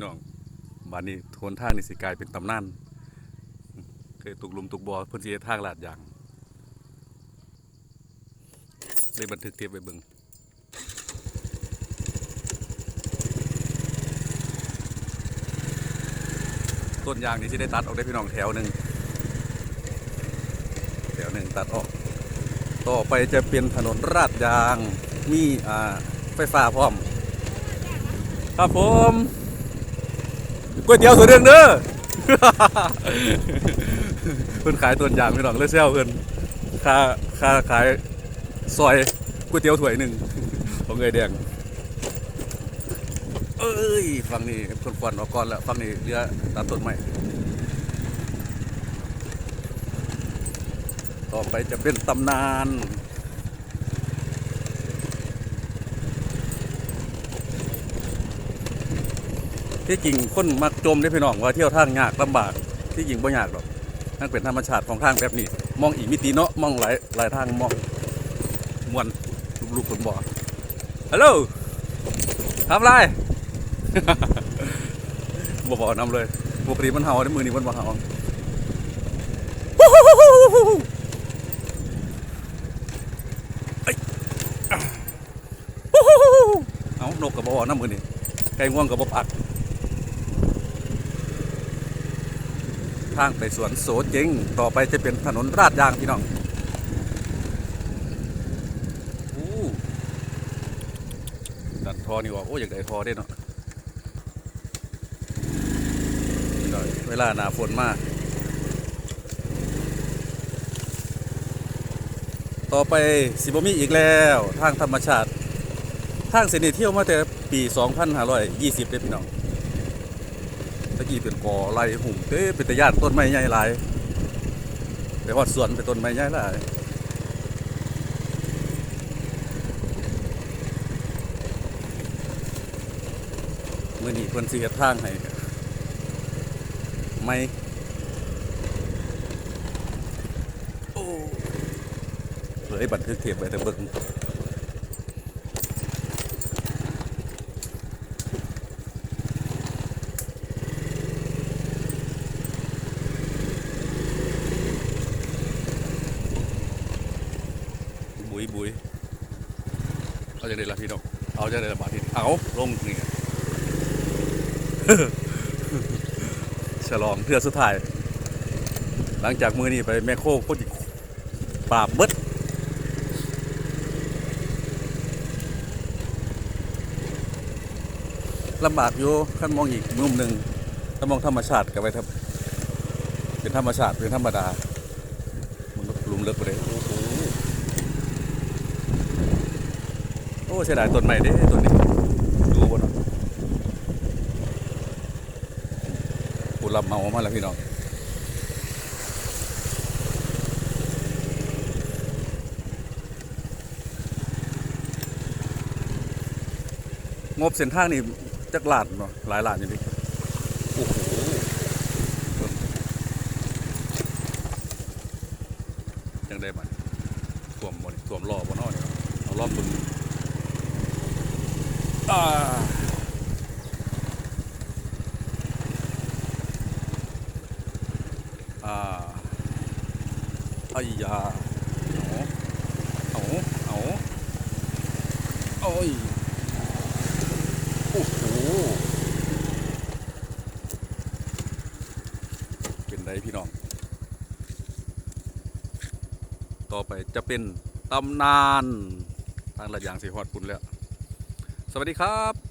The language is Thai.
พี่น้องบ้านนี้ทนทางนี่สิกลายเป็นตำนานเคยตกลุมตกบ่อเพิ่นสิเฮ็ดทางลาดยางได้บันทึกเทปไว้เบิ่งต้นยางนี่สิได้ตัดออกได้พี่น้องแถวหนึ่งแถวหนึ่งตัดออก ต่อไปจะเป็นถนนราดยางมีอ่าไฟฟ้าพร้อม ครับผม ก๋วยเตี๋ยวสุดเรื่องเด้อเพิ่นขายต้นยางพี่น้องเลยเซลเพิ่นค่าค่าขายซอยก๋วยเตี๋ยวถ้วยหนึ่งของเงยแดงเอ้ยฟังนี่คนควันออกก่อนแล้วฟังนี่เรือตามต้นไม้ต่อไปจะเป็นตำนาน ที่จริงคนมักจมได้พี่น้องว่าเที่ยวทางยากลำบากที่จริงบ่ยากหรอกนั่นเป็นธรรมชาติของทางแบบนี้ มองอีกมิติเนาะมองหลายหลายทางมองมวนลูกๆคนบ่ฮัลโหลทำไรบ่บอกนำเลยปกติมันเห่าในมือนี้มันบ่เห่าเอานกกับบ่อน้ำมือนี่ไก่ง่วงกับบ่ปัก ทางไปสวนโสเจงต่อไปจะเป็นถนนราดยางพี่น้องอู้ดัดทอนี่ว่าโอ้อยากได้ทอได้เนาะเวลาหนาฝนมาก ต่อไปสิบมีอีกแล้วทางธรรมชาติทางเสนีเที่ยวมาแต่ปี 2520เด้อพี่น้อง ตะกี้เป็นกอไล่หุ่มเต้เป็นตะย่านต้นไม้ใหญ่หลายไปฮอดสวนเป็นต้นไม้ใหญ่หลายเมื่อนี้เพิ่นสิเฮ็ดทางให้ไม่โอ้เลยบันทึกเทปไว้แต่เบิ่งบุยบุย เอาจังได๋ล่ะพี่น้องเอาจังได๋ล่ะบาดนี้เอาลงนี่ฉลองเทือสุดท้าย หลังจากมือนี้ไปแมคโครโคตรปราบเบิดลำบากอยู่ขั้นมองอีกมุมหนึ่งถ้ามองธรรมชาติกับไปทับ เป็นธรรมชาติเป็นธรรมดา มันก็ลุมเลิกไปเลย โอ้เสียดายต้นใหม่เด้ต้นนี้ดูบนเนาะผู้รับเมามาแล้วพี่น้องงบเส้นทางนี่จักหลาดเนาะหลายหลาดอยู่ดิโอ้โหยังได้บัดท่วมบ่นี่ท่วมรอบ่นอนี่เอารอบบึง อ่าอ่าไอ้ยาเอา เอา เอาโอ้ยโอ้โหเป็นไรพี่น้อง ต่อไปจะเป็นตำนาน ทางระยางสีหอดปุ่นแล้ว สวัสดีครับ